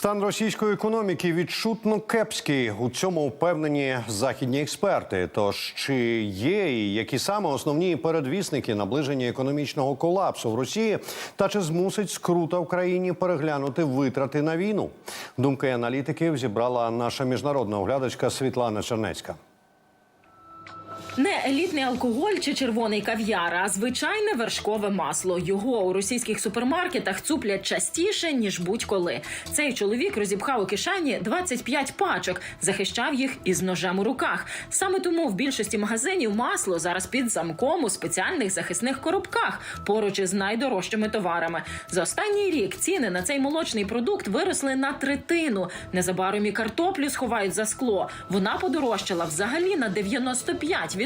Стан російської економіки відчутно кепський. У цьому впевнені західні експерти. Тож чи є і які саме основні передвісники наближення економічного колапсу в Росії, та чи змусить скрута в країні переглянути витрати на війну? Думки аналітиків зібрала наша міжнародна оглядачка Світлана Чернецька. Не елітний алкоголь чи червоний кав'яр, а звичайне вершкове масло. Його у російських супермаркетах цуплять частіше ніж будь-коли. Цей чоловік розіпхав у кишені 25 пачок, захищав їх із ножем у руках. Саме тому в більшості магазинів масло зараз під замком у спеціальних захисних коробках поруч із найдорожчими товарами. За останній рік ціни на цей молочний продукт виросли на третину. Незабаром і картоплю сховають за скло. Вона подорожчала взагалі на 95%.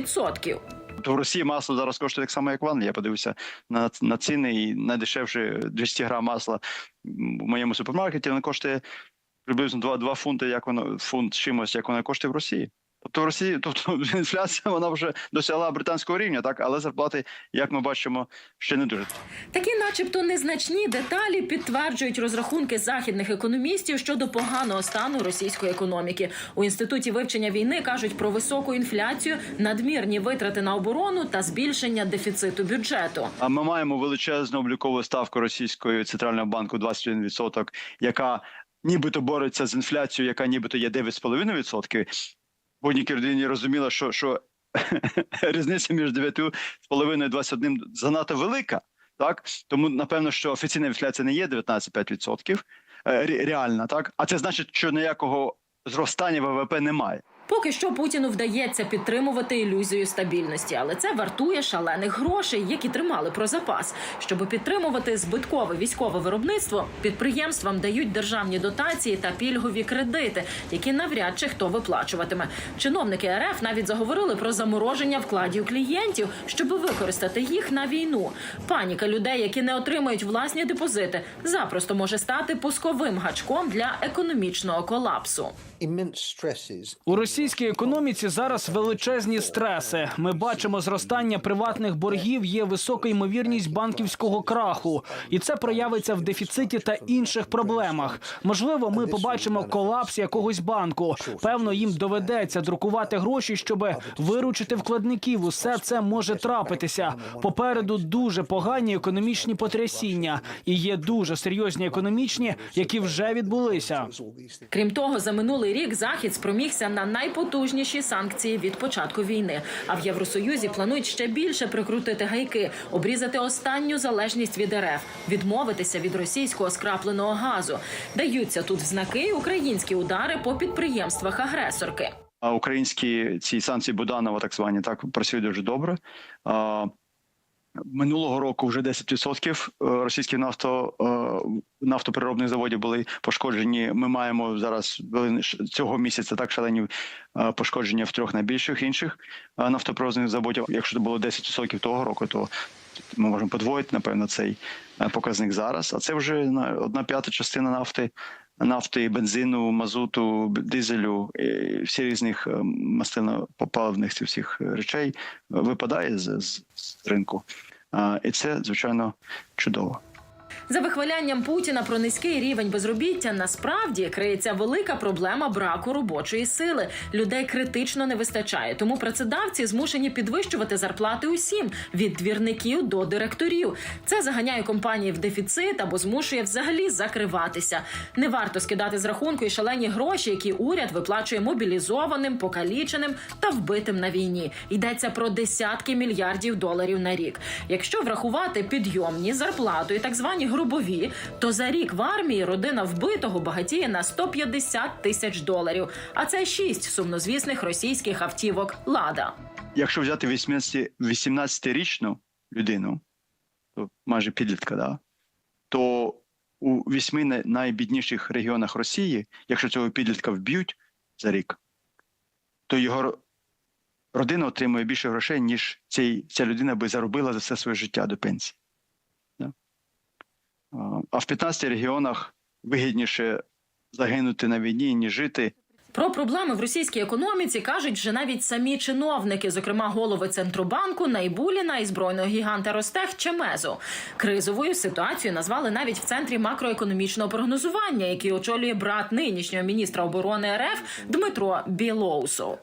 То в Росії масло зараз коштує так само, як в Англії. Я подивився на, на ціни, і найдешевше 200 грам масла в моєму супермаркеті воно коштує приблизно 2, 2 фунти, як воно фунт чимось, як воно коштує в Росії. Тобто Росії, тобто інфляція вона вже досягла британського рівня, так але зарплати, як ми бачимо, ще не дуже. Такі, начебто, незначні деталі підтверджують розрахунки західних економістів щодо поганого стану російської економіки. У інституті вивчення війни кажуть про високу інфляцію, надмірні витрати на оборону та збільшення дефіциту бюджету. А ми маємо величезну облікову ставку російської центрального банку 21%, яка нібито бореться з інфляцією, яка нібито є 9,5%. Будь-якій людині розуміла, що, що різниця між 9,5 і 21 занадто велика. Так тому напевно, що офіційна інфляція не є 19,5%, е, ре- реальна, так а це значить, що ніякого зростання ВВП немає. Поки що Путіну вдається підтримувати ілюзію стабільності, але це вартує шалених грошей, які тримали про запас. Щоб підтримувати збиткове військове виробництво, підприємствам дають державні дотації та пільгові кредити, які навряд чи хто виплачуватиме. Чиновники РФ навіть заговорили про замороження вкладів клієнтів, щоб використати їх на війну. Паніка людей, які не отримають власні депозити, запросто може стати пусковим гачком для економічного колапсу. У російській економіці зараз величезні стреси. Ми бачимо зростання приватних боргів, є висока ймовірність банківського краху, і це проявиться в дефіциті та інших проблемах. Можливо, ми побачимо колапс якогось банку. Певно, їм доведеться друкувати гроші, щоб виручити вкладників. Усе це може трапитися. Попереду дуже погані економічні потрясіння, і є дуже серйозні економічні, які вже відбулися. Крім того, за минулий рік захід спромігся на найпотужніші санкції від початку війни. А в Євросоюзі планують ще більше прикрутити гайки, обрізати останню залежність від РФ, відмовитися від російського скрапленого газу. Даються тут в знаки українські удари по підприємствах агресорки. А українські ці санкції Буданова, так звані, так працюють дуже добре. Минулого року вже 10% російських нафто, е, нафтопереробних заводів були пошкоджені. Ми маємо зараз е, цього місяця так шалені е, пошкодження в трьох найбільших інших е, нафтопереробних заводів. Якщо це було 10% того року, то ми можемо подвоїти напевно цей е, показник зараз. А це вже на- одна п'ята частина нафти нафти, бензину, мазуту, дизелю, всі різних мастинопопаливних мастильно-паливних цих всіх речей е, випадає з, з, з ринку. І це звичайно чудово. За вихвалянням Путіна про низький рівень безробіття насправді криється велика проблема браку робочої сили. Людей критично не вистачає, тому працедавці змушені підвищувати зарплати усім від двірників до директорів. Це заганяє компанії в дефіцит або змушує взагалі закриватися. Не варто скидати з рахунку і шалені гроші, які уряд виплачує мобілізованим, покаліченим та вбитим на війні. Йдеться про десятки мільярдів доларів на рік. Якщо врахувати підйомні зарплату і так звані грубові, то за рік в армії родина вбитого багатіє на 150 тисяч доларів. А це шість сумнозвісних російських автівок Лада. Якщо взяти 18 18-річну людину, то майже підлітка, да, то у вісьми найбідніших регіонах Росії, якщо цього підлітка вб'ють за рік, то його родина отримує більше грошей, ніж ця людина би заробила за все своє життя до пенсії. А- в 15 регіонах вигідніше загинути на війні, ніж жити. Про проблеми в російській економіці кажуть вже навіть самі чиновники, зокрема голови центробанку Найбуліна і збройного гіганта Ростех Чемезу. Кризовою ситуацію назвали навіть в центрі макроекономічного прогнозування, який очолює брат нинішнього міністра оборони РФ Дмитро Білоусов.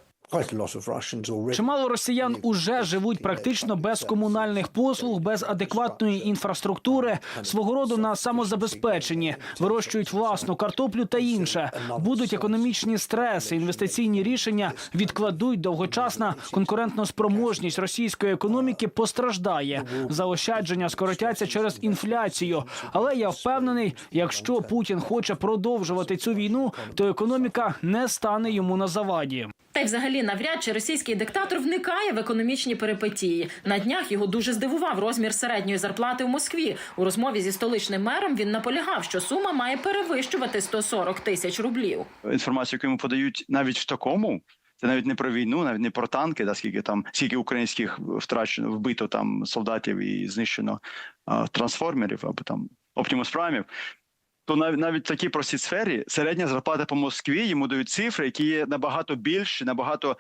Чимало росіян уже живуть практично без комунальних послуг, без адекватної інфраструктури, свого роду на самозабезпеченні, вирощують власну картоплю та інше. Будуть економічні стреси, інвестиційні рішення відкладуть довгочасна конкурентноспроможність російської економіки постраждає. Заощадження скоротяться через інфляцію. Але я впевнений, якщо Путін хоче продовжувати цю війну, то економіка не стане йому на заваді. Та й взагалі навряд чи російський диктатор вникає в економічні перипетії. На днях його дуже здивував розмір середньої зарплати в Москві. У розмові зі столичним мером він наполягав, що сума має перевищувати 140 тисяч рублів. інформацію, яку йому подають навіть в такому. Це навіть не про війну, навіть не про танки, да, скільки там, скільки українських втрачено, вбито там солдатів і знищено а, трансформерів або там Оптимус Праймів. То навіть навіть в такій простій сфері середня зарплата по Москві йому дають цифри, які є набагато більші, набагато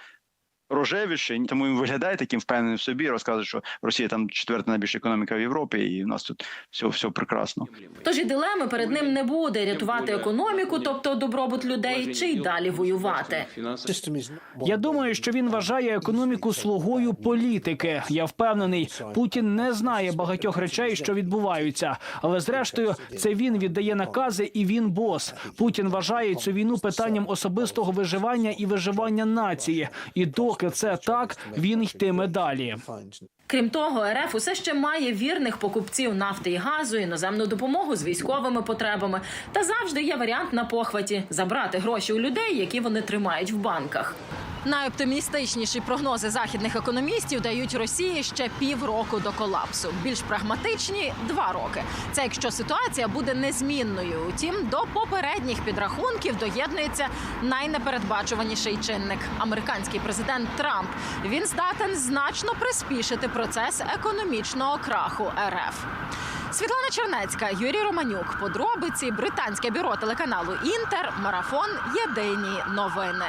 рожевіші. Тому він виглядає таким впевненим в собі. Розказує, що Росія там четверта найбільша економіка в Європі, і в нас тут все, все прекрасно. Тож і дилеми перед ним не буде рятувати економіку, тобто добробут людей, чи й далі воювати. Я думаю, що він вважає економіку слугою політики. Я впевнений, Путін не знає багатьох речей, що відбуваються. Але зрештою, це він віддає накази, і він бос. Путін вважає цю війну питанням особистого виживання і виживання нації. І доки це так, він йтиме далі. Крім того, РФ усе ще має вірних покупців нафти і газу, іноземну допомогу з військовими потребами. Та завжди є варіант на похваті забрати гроші у людей, які вони тримають в банках. Найоптимістичніші прогнози західних економістів дають Росії ще півроку до колапсу. Більш прагматичні два роки. Це якщо ситуація буде незмінною. Утім, до попередніх підрахунків доєднується найнепередбачуваніший чинник американський президент Трамп. Він здатен значно приспішити процес економічного краху РФ. Світлана Чернецька, Юрій Романюк. Подробиці британське бюро телеканалу Інтер. Марафон. Єдині новини.